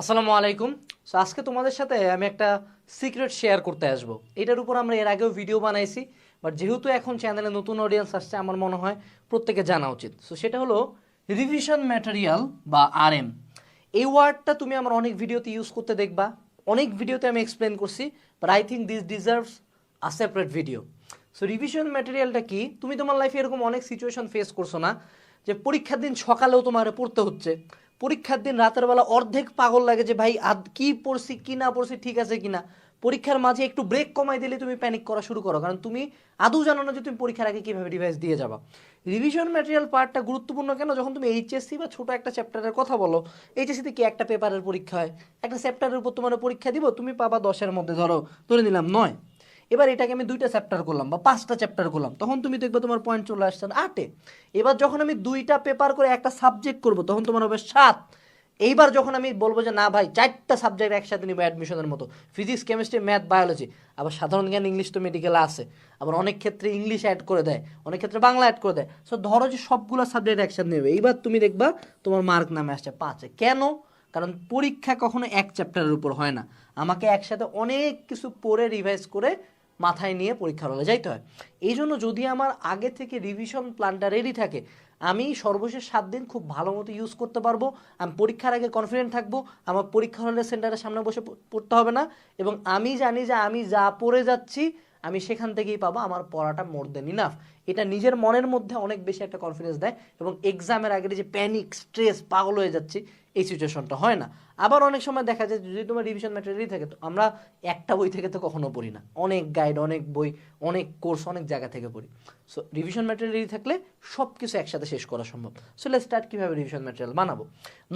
আসসালামু আলাইকুম। সো আজকে তোমাদের সাথে আমি একটা সিক্রেট শেয়ার করতে আসব। এটার উপর আমরা এর আগেও ভিডিও বানাইছি বাট যেহেতু এখন চ্যানেলে নতুন অডিয়েন্স আসছে, আমার মনে হয় প্রত্যেকে জানা উচিত। সো সেটা হলো রিভিশন ম্যাটেরিয়াল বা আর এম এই ওয়ার্ডটা তুমি আমার অনেক ভিডিওতে ইউজ করতে দেখবা। অনেক ভিডিওতে আমি এক্সপ্লেন করছি but I think this deserves a separate video so revision ম্যাটেরিয়ালটা কি? তুমি তোমার লাইফে এরকম অনেক সিচুয়েশন ফেস করছ না, যে পরীক্ষার দিন সকালেও তোমার পড়তে হচ্ছে। পরীক্ষার দিন রাতের বেলা অর্ধেক পাগল লাগে যে, ভাই, আদ কি পড়ছি, কি না পড়ছি, ঠিক আছে কিনা? পরীক্ষার মাঝে একটু ব্রেক কমাই দিলে তুমি প্যানিক করা শুরু করো। কারণ তুমি আদৌ জানো না যে তুমি পরীক্ষার আগে কীভাবে ডিভাইস দিয়ে যাবা। রিভিশন ম্যাটেরিয়াল পার্টটা গুরুত্বপূর্ণ কেন? যখন তুমি এইচএসসি বা ছোট একটা চ্যাপ্টারের কথা বলো এইচএসসিতে কি একটা পেপারের পরীক্ষা হয়? একটা চ্যাপ্টারের উপর তোমার পরীক্ষা দিব, তুমি পাবা দশের মধ্যে, ধরো, ধরে নিলাম নয়। এবার এটাকে আমি দুইটা চ্যাপ্টার করলাম বা পাঁচটা চ্যাপ্টার করলাম, তখন তুমি দেখবে তোমার পয়েন্ট চলে আসছে আটে, এবার যখন আমি দুইটা পেপার করে একটা সাবজেক্ট করব, তখন তোমার হবে সাত। এইবার যখন আমি বলব যে, না ভাই, চারটা সাবজেক্ট একসাথে নিবো অ্যাডমিশনের মতো। ফিজিক্স কেমিস্ট্রি ম্যাথ বায়োলজি আবার সাধারণ জ্ঞান ইংলিশ তো মেডিকেল আছে। আবার অনেক ক্ষেত্রে ইংলিশ অ্যাড করে দেয়, অনেক ক্ষেত্রে বাংলা অ্যাড করে দেয়। সো ধরো যে সবগুলো সাবজেক্ট একসাথে নেবে। এইবার তুমি দেখবা তোমার মার্ক নামে আসছে পাঁচে। কেন? কারণ পরীক্ষা কখনো এক চ্যাপ্টারের উপর হয় না। আমাকে একসাথে অনেক কিছু পড়ে রিভাইজ করে মাথায় নিয়ে পরীক্ষার হলে যাইতে হয়। এই জন্য যদি আমার আগে থেকে রিভিশন প্ল্যানটা রেডি থাকে, আমি সর্বশেষ সাত দিন খুব ভালো মতো ইউজ করতে পারব, আমি পরীক্ষার আগে কনফিডেন্ট থাকব, আমার পরীক্ষা হলে সেন্টারের সামনে বসে পড়তে হবে না এবং আমি জানি যে আমি যা পড়ে যাচ্ছি, আমি সেখান থেকেই পাবো, আমার পড়াটা মোর দেন ইনাফ এটা নিজের মনের মধ্যে অনেক বেশি একটা কনফিডেন্স দেয় এবং এক্সামের আগে যে প্যানিক স্ট্রেস পাগল হয়ে যাচ্ছে, এই সিচুয়েশনটা হয় না। আবার অনেক সময় দেখা যায় যদি তোমার রিভিশন ম্যাটেরিয়ালই থাকে তো আমরা একটা বই থেকে তো কখনো পড়ি না। অনেক গাইড অনেক বই, অনেক কোর্স অনেক জায়গা থেকে পড়ি। সো রিভিশন ম্যাটেরিয়াল থাকলে সব কিছু একসাথে শেষ করা সম্ভব। সো লেট স্টার্ট কীভাবে রিভিশন ম্যাটেরিয়াল বানাবো?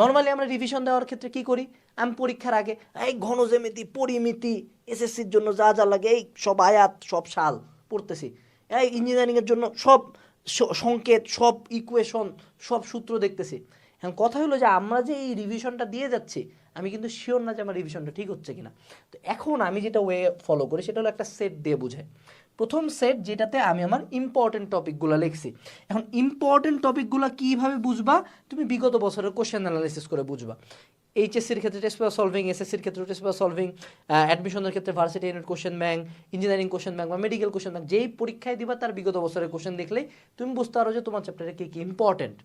নর্মালি আমরা রিভিশন দেওয়ার ক্ষেত্রে কি করি? আমি পরীক্ষার আগে, এই ঘন জ্যামিতি পরিমিতি এসএসসির জন্য যা যা লাগে, এই সব আয়াত, সব সাল, পড়তেছি। এই ইঞ্জিনিয়ারিংয়ের জন্য সব সংকেত, সব ইকুয়েশন সব সূত্র দেখতেছি। এখন কথা হলো যে আমরা যে এই রিভিশনটা দিয়ে যাচ্ছি, আমি কিন্তু শিওর না যে আমার রিভিশনটা ঠিক হচ্ছে কিনা। তো এখন আমি যেটা ওয়ে ফলো করি সেটা হলো একটা সেট দিয়ে বুঝাই। প্রথম সেট যেটাতে আমি আমার ইম্পর্টেন্ট টপিকগুলো লিখছি। এখন ইম্পর্টেন্ট টপিকগুলো কীভাবে বুঝবা? তুমি বিগত বছরের কোশ্চেন অ্যানালাইসিস করে বুঝবা। এইচএসসির ক্ষেত্রে টেস্ট পেপার সলভিং এসএসসির ক্ষেত্রে টেস্ট পেপার সলভিং অ্যাডমিশনের ক্ষেত্রে varsity unit question bank engineering question bank বা মেডিকেল কোশ্চেন ব্যাংক যেই পরীক্ষায় দিবা তার বিগত বছরের কোশ্চেন দেখলেই তুমি বুঝতে পারো যে তোমার চ্যাপ্টারে কী কী ইম্পর্টেন্ট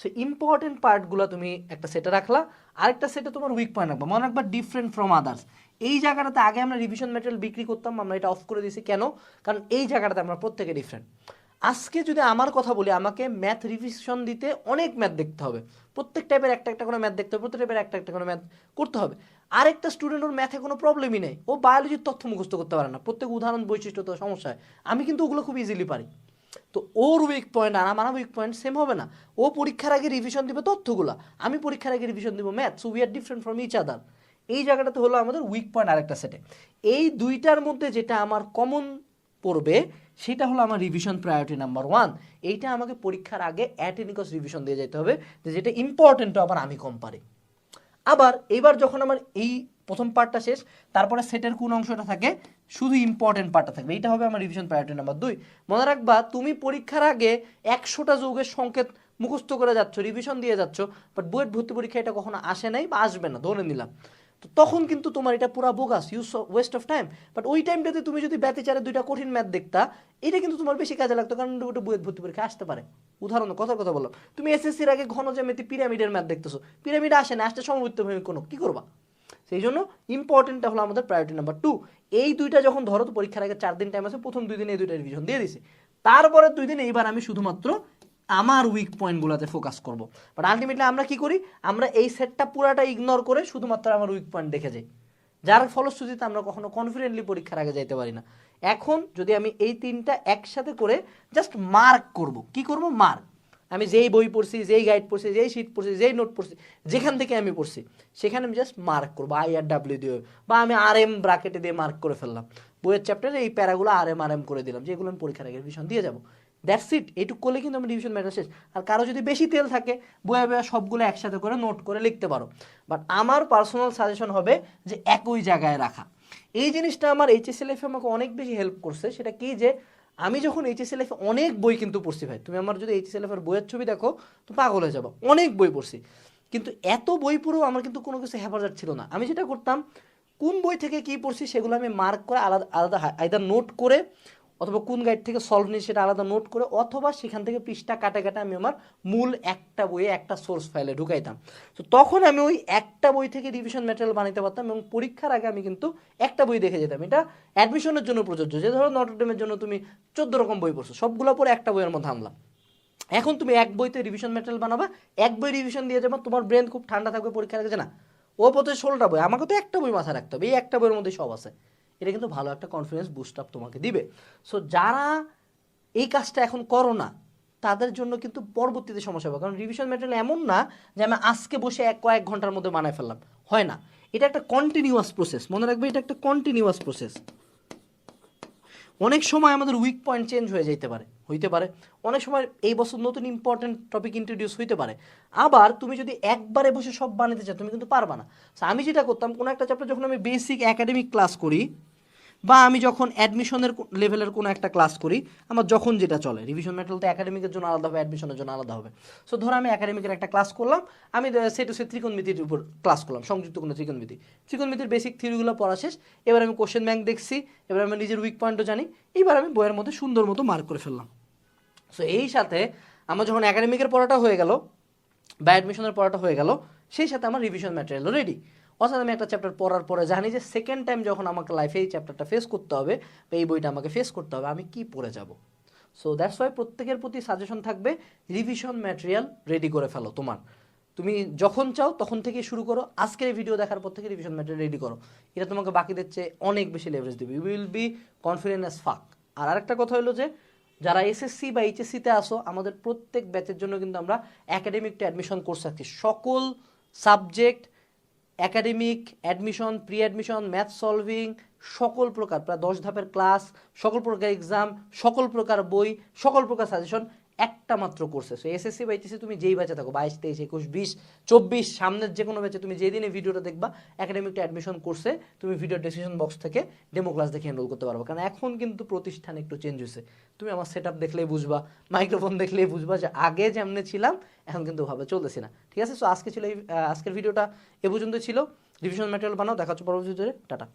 সো ইম্পর্টেন্ট পার্টগুলো তুমি একটা সেটে রাখলা। আরেকটা সেটে তোমার উইক পয়েন্ট রাখবা, মনে রাখবা ডিফারেন্ট ফ্রম আদার্স এই জায়গাটাতে আগে আমরা রিভিশন ম্যাটেরিয়াল বিক্রি করতাম, আমরা এটা অফ করে দিয়েছি। কেন? কারণ এই জায়গাটাতে আমরা প্রত্যেকে ডিফারেন্ট আজকে যদি আমার কথা বলি, আমাকে ম্যাথ রিভিশন দিতে অনেক ম্যাথ দেখতে হবে। প্রত্যেক টাইপের একটা একটা করে ম্যাথ দেখতে হবে, প্রত্যেক টাইপের একটা একটা করে ম্যাথ করতে হবে। আরেকটা স্টুডেন্ট ওর ম্যাথে কোনো প্রবলেমই নেই। ও বায়োলজির তথ্য মুখস্থ করতে পারে না। প্রত্যেক উদাহরণ, বৈশিষ্ট্য তো সমস্যা। হয় আমি কিন্তু ওগুলো খুব ইজিলি পারি। তো ওর উইক পয়েন্ট আর আমার উইক পয়েন্ট সেম হবে না। ও পরীক্ষার আগে রিভিশন দিবে তথ্যগুলো। আমি পরীক্ষার আগে রিভিশন দিব math so we are different from each other এই জায়গাটাতে হলো আমাদের উইক পয়েন্ট আরেকটা সেটে এই দুইটার মধ্যে যেটা আমার কমন পড়বে সেটা হলো আমার রিভিশন প্রায়োরিটি নাম্বার ওয়ান এইটা আমাকে পরীক্ষার আগে অ্যাটেনিকস রিভিশন দিয়ে যেতে হবে, যে যেটা ইম্পর্টেন্টও আবার আমি কম পারি। আবার এইবার যখন আমার এই প্রথম পার্টটা শেষ, তারপরে সেটের কোন অংশটা থাকে, শুধু ইম্পর্টেন্ট পার্টটা থাকবে। এইটা হবে আমার রিভিশন প্রায়োরিটি নাম্বার দুই। মনে রাখবা, তুমি পরীক্ষার আগে একশোটা যৌগের সংকেত মুখস্থ করে যাচ্ছ রিভিশন দিয়ে যাচ্ছ বাট বইয়ের ভর্তি পরীক্ষা এটা কখনো আসে নাই বা আসবে না, ধরে নিলাম। তখন কিন্তু তোমার এটা পুরা bogus use waste of time but ওই টাইমটাতে তুমি যদি ব্যাতিচারে দুইটা কঠিন ম্যাথ দেখতা, এটা কিন্তু তোমার বেশি কাজে লাগতো, কারণ ওটা বইয়ের ভর্তি পরীক্ষা আসতে পারে। উদাহরণ, কথার কথা বলো তুমি এসএসসির আগে ঘন জ্যামিতি পিরামিডের ম্যাথ দেখতেছো। পিরামিড আসে না, আসতে সমবৃত্ত ভূমি কোনো, কি করবা? সেই জন্য ইম্পর্টেন্টটা হলো আমাদের প্রায়োরিটি নাম্বার টু এই দুইটা যখন ধরো তো পরীক্ষার আগে চার দিন টাইম আছে, প্রথম দুই দিন এই দুইটা রিভিশন দিয়ে দিছি। তারপরে দুই দিন এইবার আমি শুধুমাত্র আমার উইক পয়েন্টগুলোতে ফোকাস করব। বাট আলটিমেটলি আমরা কি করি? আমরা এই সেটটা পুরাটা ইগনোর করে শুধুমাত্র আমার উইক পয়েন্ট দেখে যাই। যার ফলশ্রুতিতে আমরা কখনো কনফিডেন্টলি পরীক্ষার আগে যাইতে পারি না। এখন যদি আমি এই তিনটা একসাথে করে জাস্ট মার্ক করব। কি করব? মার্ক আমি যেই বই পড়ছি, যেই গাইড পড়ছি, যেই শিট পড়ছি, যেই নোট পড়ছি, যেখান থেকে আমি পড়ছি, সেখানে আমি জাস্ট মার্ক করব। আই আর ডাব্লিউ দিয়ে। বা আমি আর এম ব্রাকেটে দিয়ে মার্ক করে ফেললাম। বইয়ের চ্যাপ্টারে এই প্যারাগুলো আর এম আর এম করে দিলাম, যেগুলো আমি পরীক্ষার আগে ভীষণ দিয়ে যাব। দ্যাটস ইট এইটুকু করলে কিন্তু আমি ডিভিশন ম্যাটার শেষ। আর কারও যদি বেশি তেল থাকে বইয়ে বয়ে সবগুলো একসাথে করে নোট করে লিখতে পারো। বাট আমার পার্সোনাল সাজেশন হবে যে একই জায়গায় রাখা। এই জিনিসটা আমার এইচএসসি লাইফে আমাকে অনেক বেশি হেল্প করছে। সেটা কি যে, আমি যখন এইচএসসি লাইফে অনেক বই কিন্তু পড়ছি ভাই, তুমি আমার যদি এইচএসসি লাইফের বইয়ের ছবি দেখো, তো পাগল হয়ে যাব। অনেক বই পড়ছি। কিন্তু এত বই পড়েও আমার কিন্তু কোনো কিছু হেফাজত ছিল না। আমি যেটা করতাম, কোন বই থেকে কী পড়ছি সেগুলো আমি মার্ক করে আলাদা আলাদা আইদার নোট করে অথবা কোন গাইড থেকে সলভ নিয়ে সেটা আলাদা নোট করে, অথবা সেখান থেকে পৃষ্ঠা কাটে কাটে আমি আমার মূল একটা বইয়ে একটা সোর্স ফাইলে ঢুকাইতাম। তো তখন আমি ওই একটা বই থেকে রিভিশন ম্যাটেরিয়াল বানাতে পারতাম এবং পরীক্ষার আগে আমি কিন্তু একটা বই দেখে যেতাম। এটা অ্যাডমিশনের জন্য প্রযোজ্য। যে ধরো নটরডেমের জন্য তুমি চোদ্দ রকম বই পড়ছো, সবগুলো পরে একটা বইয়ের মধ্যে আনলাম এখন তুমি এক বইতে রিভিশন ম্যাটেরিয়াল বানাবা, এক বই রিভিশন দিয়ে যাবা, তোমার ব্রেন খুব ঠান্ডা থাকবে পরীক্ষার আগে না, ও পথে ষোলোটা বই, আমাকে তো একটা বই মাথায় রাখতে হবে, এই একটা বইয়ের মধ্যে সব আছে। এটা কিন্তু ভালো একটা কনফিডেন্স বুস্ট আপ তোমাকে দিবে। সো যারা এই কাজটা এখন করো না, তাদের জন্য কিন্তু পরবর্তীতে সমস্যা হবে। কারণ রিভিশন ম্যাটেরিয়াল এমন না যে আমি আজকে বসে এক কয়েক ঘণ্টার মধ্যে বানায় ফেললাম। হয় না। এটা একটা কন্টিনিউয়াস প্রসেস মনে রাখবে এটা একটা কন্টিনিউয়াস প্রসেস অনেক সময় আমাদের উইক পয়েন্ট চেঞ্জ হয়ে যেতে পারে। হইতে পারে। অনেক সময় এই বছর নতুন ইম্পর্টেন্ট টপিক ইন্ট্রোডিউস হইতে পারে। আবার তুমি যদি একবারে বসে সব বানাতে চাও, তুমি কিন্তু পারবা না। আমি যেটা করতাম, কোনো একটা চ্যাপ্টার যখন আমি বেসিক একাডেমিক ক্লাস করি বা আমি যখন অ্যাডমিশনের লেভেলের কোনো একটা ক্লাস করি, আমার যখন যেটা চলে রিভিশন ম্যাটেরিয়াল তো একাডেমিকের জন্য আলাদা হবে অ্যাডমিশনের জন্য আলাদা হবে। সো ধরো আমি একাডেমিকের একটা ক্লাস করলাম, আমি সে টু সে ত্রিকোণমিতির উপর ক্লাস করলাম, সংযুক্ত কোনো ত্রিকোণমিতি। ত্রিকোণমিতির বেসিক থিওরিগুলো পড়া শেষ, এবার আমি কোশ্চেন ব্যাংক দেখছি, এবার আমি নিজের উইক পয়েন্টও জানি এইবার আমি বইয়ের মধ্যে সুন্দর মতো মার্ক করে ফেললাম। সো এই সাথে আমার যখন একাডেমিকের পড়াটা হয়ে গেল, বা অ্যাডমিশনের পড়াটা হয়ে গেল, সেই সাথে আমার রিভিশন ম্যাটেরিয়ালও রেডি অর্থাৎ আমি একটা চ্যাপ্টার পড়ার পরে জানি যে সেকেন্ড টাইম যখন আমাকে লাইফে এই চ্যাপ্টারটা ফেস করতে হবে, বা এই বইটা আমাকে ফেস করতে হবে, আমি কি পড়ে যাব? সো দ্যাটস ওয়াই প্রত্যেকের প্রতি সাজেশন থাকবে রিভিশন ম্যাটেরিয়াল রেডি করে ফেলো তোমার। তুমি যখন চাও তখন থেকে শুরু করো, আজকের ভিডিও দেখার পর থেকে রিভিশন ম্যাটেরিয়াল রেডি করো। এটা তোমাকে বাকিদের চেয়ে অনেক বেশি লেভারেজ দেবে। You will be confident as fuck আর আরেকটা কথা হলো যে, যারা এসএসসি বা এইচএসসিতে আসো, আমাদের প্রত্যেক ব্যাচের জন্য কিন্তু আমরা একাডেমিক টু অ্যাডমিশন কোর্স রাখছি। সকল subject academic admission pre admission math solving সকল প্রকার, প্রায় দশ ধাপের ক্লাস সকল প্রকার এক্সাম সকল প্রকার বই, সকল প্রকার সাজেশন একটা মাত্র কোর্সে সো এসএসসি বা এইচএসসি তুমি যেই ব্যাচে থাকো, বাইশ, তেইশ, একুশ, বিশ, চব্বিশ, সামনের যে কোনো ব্যাচে তুমি যেদিন ভিডিওটা দেখবা একাডেমিক টু অ্যাডমিশন কোর্সে তুমি ভিডিও ডিসক্রিপশন বক্স থেকে ডেমো ক্লাস দেখে এনরোল করতে পারবে। কারণ এখন কিন্তু প্রতিষ্ঠান একটু চেঞ্জ হয়েছে। তুমি আমার সেট দেখলেই বুঝবা মাইক্রোফোন দেখলেই বুঝবা যে আগে যেমনি ছিলাম, এখন কিন্তু ভাবে চলতেছি না। ঠিক আছে? সো আজকে ছিল এই আজকের ভিডিওটা এ পর্যন্ত ছিল। রিভিশন ম্যাটেরিয়াল বানাও, দেখা পরবর্তী ভিডিওতে টাটা।